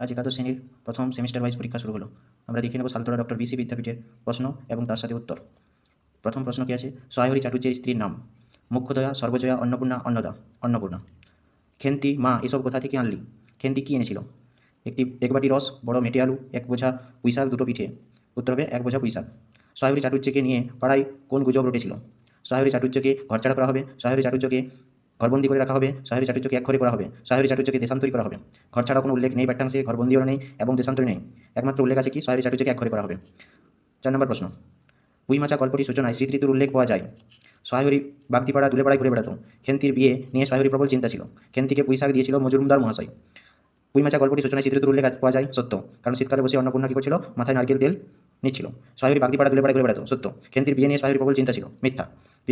আজ একাদশ শ্রেণির প্রথম সেমিস্টার ওয়াইজ পরীক্ষা শুরু হলো। আমরা দেখে নেব সালতোড়া ডক্টর বিসি বিদ্যাপীঠের প্রশ্ন এবং তার সাথে উত্তর। প্রথম প্রশ্ন কি আছে? সহায়রী চাটুর্যের স্ত্রীর নাম। মুখ্যদয়া, সর্বজয়া, অন্নপূর্ণা, অন্নদা, অন্নপূর্ণা। খেন্তি, মা, এসব কোথা থেকে আনলি? খেন্তি কী এনেছিল? একটি এক বাটি রস, বড় মেটে আলু, এক বোঝা পুঁইশাক, দুটো পিঠে। উত্তর হবে এক বোঝা পুঁইশাক। সহায়রী চাটুর্যকে নিয়ে পাড়ায় কোন গুজব রটেছিল? সহায়রী চাটুর্যকে ঘরছাড়া করা হবে? সহায়রী চাটুর্যকে ঘরবন্দি করে রাখা হবে সহায়রী চাটুর্যকে এক ঘরে করা হবে সহায়রী চাটুর্যকে দেশান্তরী করা হবে। ঘর ছাড়া কোনো উল্লেখ নেই পাঠ্যাংশে ঘরবন্দিও নেই এবং দেশান্তরী নেই। একমাত্র উল্লেখ আছে কি সহায়রী চাটুর্যকে এক ঘরে করা হবে। চার নম্বর প্রশ্ন। পুইমাচা গল্পটি সূচনায় শীত ঋতুর উল্লেখ পাওয়া যায়। সহায়রী বাগদিপাড়া দুলেপাড়ায় ঘুরে বেড়াতো। খেন্তির বিয়ে নিয়ে সহায়রী প্রবল চিন্তা ছিল। খেন্তিকে পুঁইশাক দিয়েছিল মজুমদার মহাশয়। পুইমাচা গল্পটি সূচনায় শীত ঋতুর উল্লেখ পাওয়া যায়, সত্য। কারণ শীতকালে বসে অন্নপূর্ণা কী করছিল? মাথায় নারকেল তেল নিচ্ছিল। সহায়রী বাগদিপাড়া দুলেপাড়ায় ঘুরে বেড়াতো, সত্য। খেন্তির বিয়ে নিয়ে সহায়রী প্রবল চিন্তা ছিল, মিথ্যা।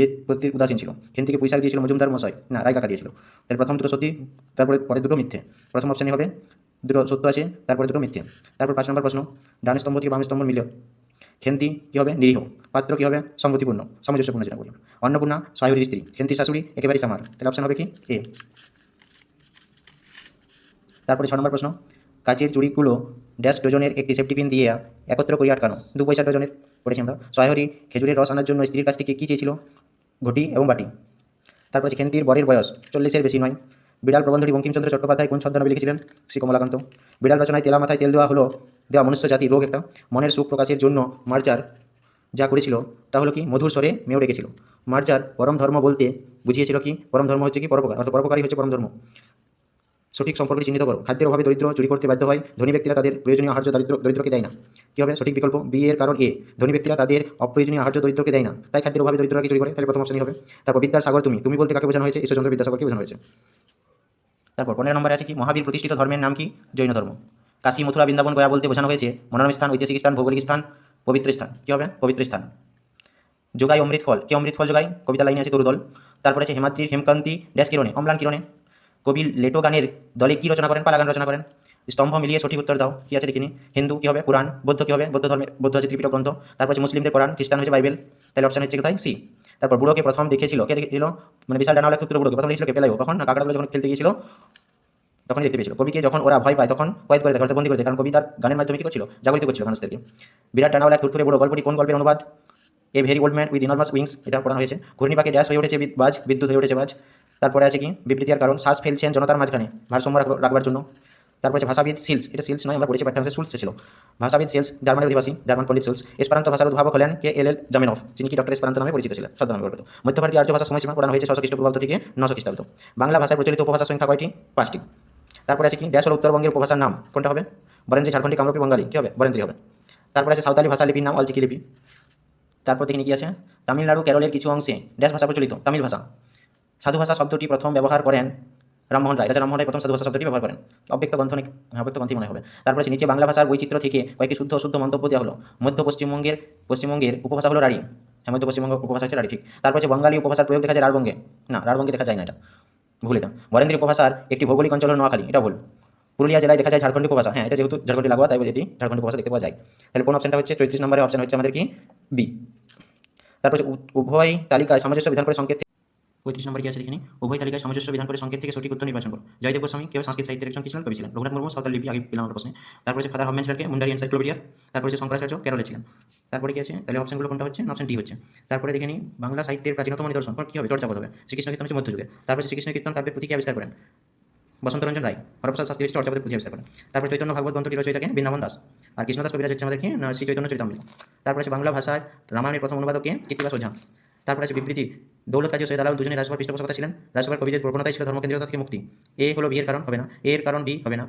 প্রতি উদাসীন ছিল। খেন্তিকে পুঁইশাক দিয়েছিল মজুমদার মশাই। না রায় কাকা দিয়েছিল। তার প্রথম দুটো সত্যি তারপরে পরে দুটো মিথ্যে। প্রথম অপশানে হবে, দুটো সত্য আছে, তারপরে দুটো মিথ্যে। তারপর পাঁচ নম্বর প্রশ্ন, ডান স্তম্ভ থেকে বাম স্তম্ভ মিলে। খেন্তি কী হবে? নিরীহ। পাত্র কী হবে? সংগতিপূর্ণ সামঞ্জস্যপূর্ণ যেটা বলি অন্নপূর্ণা সহায়রীর স্ত্রী। খেন্তি শাশুড়ি, একেবারেই চামার তাহলে অপশান হবে কি? এ তারপরে ছ নম্বর প্রশ্ন, কাচের চুড়িগুলো ড্যাশ ডজনের একটি সেফটি পিন দিয়ে একত্র করে আটকানো। দু পয়সা ডজনের করেছি আমরা। সহায়রী খেজুরের রস আনার জন্য স্ত্রীর কাছ থেকে কী চেয়েছিল? ঘটি এবং বাটি। তারপর খেন্তির বরের বয়স, চল্লিশের বেশি নয়। বিড়াল প্রবন্ধটি বঙ্কিমচন্দ্র চট্টোপাধ্যায় কোন ছদ্মনামে লিখেছিলেন? শ্রী কমলাকান্ত। বিড়াল রচনায় তেলা মাথায় তেল দেওয়া হলো, দেওয়া মনুষ্য জাতি রোগ একটা। মনের সুখ প্রকাশের জন্য মার্জার যা করেছিল, তা হলো কি? মধুর স্বরে মেয়ে ডেকেছিল। মার্জার পরম ধর্ম বলতে বুঝিয়েছিল কি? পরম ধর্ম হচ্ছে কি? পরোপকার, অর্থাৎ পরোপকারী হচ্ছে পরম ধর্ম। সঠিক সম্পর্কটি চিহ্নিত করো। খাদ্যের অভাবে দরিদ্র, চুরি করতে বাধ্য হয়, ধনী ব্যক্তিরা তাদের প্রয়োজনীয় আহার্য দরিদ্র, দরিদ্রকে দেয় না। কী হবে? সঠিক বিকল্প? বি এর কারণ এ ধনী ব্যক্তিরা তাদের অপ্রয়োজনীয় আহার্য দরিদ্রকে দেয় না। তাই খাদ্যের অভাবে দরিদ্ররা চুরি করে, তাহলে প্রথম অপশনই হবে। তারপর বিদ্যার সাগর তুমি। তুমি বলতে কাকে বোঝানো হয়েছে? ঈশ্বরচন্দ্র বিদ্যাসাগরকে বোঝানো হয়েছে। তারপর পনেরো নম্বরে আছে কি? মহাবীর প্রতিষ্ঠিত ধর্মের নাম কি? জৈন ধর্ম। কাশী, মথুরা, বৃন্দাবন, গয়া বলতে বোঝানো হয়েছে, মনোরম স্থান, ঐতিহাসিক স্থান, ভৌগোলিক স্থান, পবিত্র স্থান। কী হবে? পবিত্র স্থান। যোগায় অমৃত ফল। কে অমৃত ফল যোগায়? কবিতা লাইনে আছে তরুদল। তারপরে আছে হেমাদ্রির হেমকান্তি, ড্যাশ কিরণে, অম্লান কিরণে। কবি লেটো গানের দলে কী রচনা করেন? পালা গান রচনা করেন। স্তম্ভ মিলিয়ে সঠিক উত্তর দাও। কি আছে দেখিনি? হিন্দু কী হবে? পুরাণ বৌদ্ধ কী হবে? বৌদ্ধ ধর্মের বৌদ্ধ আছে ত্রিপিটক গ্রন্থ। তারপর হচ্ছে মুসলিমদের কোরআন, খ্রিস্টান হচ্ছে বাইবেল। তাহলে অপশন হচ্ছে কোথায়? সি তারপর বুড়োকে প্রথম দেখেছিল কে দেখেছিল মানে বিশাল ডানাওয়ালা ক্ষুদ্র বুড়োকে। প্রথম দেখেছিল কে? তখন কাকড়াগুলো যখন খেলতে গিয়েছিল তখন দেখতে পেয়েছিল। কবিকে যখন ওরা ভয় পায়, তখন কয়েদ করে অর্থাৎ বন্দি করে কারণ কবি তার গানের মাধ্যমে কি করছিল? জাগরিত করছিল মানুষদেরকে। বিরাট ডানাওয়ালা ফুটফুরে বুড়ো, গল্পটি কোন গল্পের অনুবাদ? A very old man with enormous wings এটা পড়ানো হয়েছে। ঘূর্ণিপাকে ড্যাশ হয়ে উঠেছে বাজ, বিদ্যুৎ হয়ে উঠেছে বাজ। তারপরে আছে কি? বিবৃতির কারণ, শ্বাস ফেলছেন জনতার মাঝখানে, ভারসাম্য রাখবার জন্য। তারপরে আছে ভাষাবিদ সিলস এটা সিলস নয়, আমরা পড়েছি পাঠ্যাংশে সুলস ছিল ভাষাবিদ সিলস জার্মানের অধিবাসী, জার্মান পণ্ডিত সিলস এসপারান্ত ভাষার উদ্ভাবক হলেন কে এল এল জামিনফ যিনি কি ডক্টর এসপারান্ত নামে পরিচিত ছিলেন ছদ্মনামে পরিচিত। মধ্যভারতীয় আর্য ভাষার সময়সীমা পড়ানো হয়েছে ছশো খ্রিস্টপূর্বাব্দ থেকে নশো খ্রিস্টাব্দ। বাংলা ভাষায় প্রচলিত উপভাষা সংখ্যা কয়টি? পাঁচটি। তারপরে আছে কি? ড্যাশ হল উত্তরবঙ্গের উপভাষার নাম, কোনটা হবে? বরেন্দ্রী ঝাড়খণ্ডী কামরূপী বঙ্গালী, কী হবে? বরেন্দ্রী হবে। তারপরে আছে সাঁওতালি ভাষা লিপির নাম অলচিকি লিপি। তারপর দেখি কি আছে? তামিলনাড়ু, কেরলের কিছু অংশে ড্যাশ ভাষা প্রচলিত, তামিল ভাষা। সাধু ভাষা শব্দটি প্রথম ব্যবহার করেন রামমোহন রায়। রাজা রামমোহন রায় প্রথম সাধু ভাষা শব্দটি ব্যবহার করেন। অব্যক্ত গ্রন্থনে হ্যাঁ, অব্যক্ত গ্রন্থই মনে হবে। তারপরে নিচে বাংলা ভাষার বৈচিত্র্য থেকে কয়েকটি শুদ্ধ অশুদ্ধ মন্তব্য দেওয়া হলো। মধ্য পশ্চিমবঙ্গের পশ্চিমবঙ্গের উপভাষা হলো রাঢ়ী। হ্যাঁ মধ্য পশ্চিমবঙ্গ উপভাষা হচ্ছে রাঢ়ী ঠিক। তারপর হচ্ছে বঙ্গালী উপভাষার প্রয়োগ দেখা যায় রাঢ়বঙ্গে। না রাঢ়বঙ্গে দেখা যায় না এটা। ভুল এটা। বরেন্দ্রী উপভাষার একটি ভৌগোলিক অঞ্চল নোয়াখালী এটা ভুল। পুরুলিয়া জেলায় দেখা যায় ঝাড়খণ্ডী উপভাষা। হ্যাঁ এটা যেহেতু ঝাড়খণ্ডী লাগোয়া তাই এটি ঝাড়খণ্ডী উপভাষা দেখতে পাওয়া যায়। তাহলে কোন অপশনটা হচ্ছে? চৌত্রিশ নম্বরের অপশন হচ্ছে আমাদের কি? বি তারপর উভয় তালিকায় সামঞ্জস্য বিধান করে সংকেত পঁয়ত্রিশ নম্বর কি আছে দেখিনি উভয় তালিকায় সামঞ্জস্য বিধান করে সংকেত থেকে সঠিক উত্তর নির্বাচন করো। জয়দেব গোস্বামী কেউ সংস্কৃত সাহিত্যের একজন কি ছিলেন কবি ছিলেন রঘুনাথ মুর্মু, সাঁওতাল লিপি, আগে পেলাম প্রশ্নে। তারপর হচ্ছে ফাদার হমেন মুন্ডারি এনসাইক্লোপিডিয়া তারপর হচ্ছে শঙ্করাচার্য, কেরলে ছিলেন। তারপরে কি আছে? তাহলে অপশনগুলো কোনটা হচ্ছে? অপশন ডি হচ্ছে। তারপরে দেখে নিই, বাংলা সাহিত্যের প্রাচীনতম নিদর্শন। কী হবে? চর্চা হবে শ্রীকৃষ্ণ কীর্তন হচ্ছে মধ্যযুগে। তারপরে হচ্ছে শ্রীকৃষ্ণ কীর্তন কাব্যের প্রতীকী আবিষ্কার করেন। বসন্তরঞ্জন রায়, হরপ্রসাদ শাস্ত্রী হচ্ছে চর্চাপদের পুঁথি আবিষ্কার করেন। তারপর চৈতন্য ভাগবত গ্রন্থটি রয়েছে রচয়িতাকে বৃন্দাবন দাস। আর কৃষ্ণদাস কবিরাজ হচ্ছে আমাদের কি? শ্রী চৈতন্য চরিতামৃত। তারপর আছে বাংলা ভাষায় রামায়ণের প্রথম অনুবাদকে কীর্তিবাস ওঝা। তারপর আছে বিবৃতি। দৌলত, কাজী সৈয়দ আলাউল দুজনে রাজসভার পৃষ্ঠপোষকতা ছিলেন। রাজসভার কবিদের প্রবণতাই ছিল ধর্মকেন্দ্রতা থেকে মুক্তি। এ হলো বিয়ের কারণ, হবে না। এর কারণ বি, হবে না।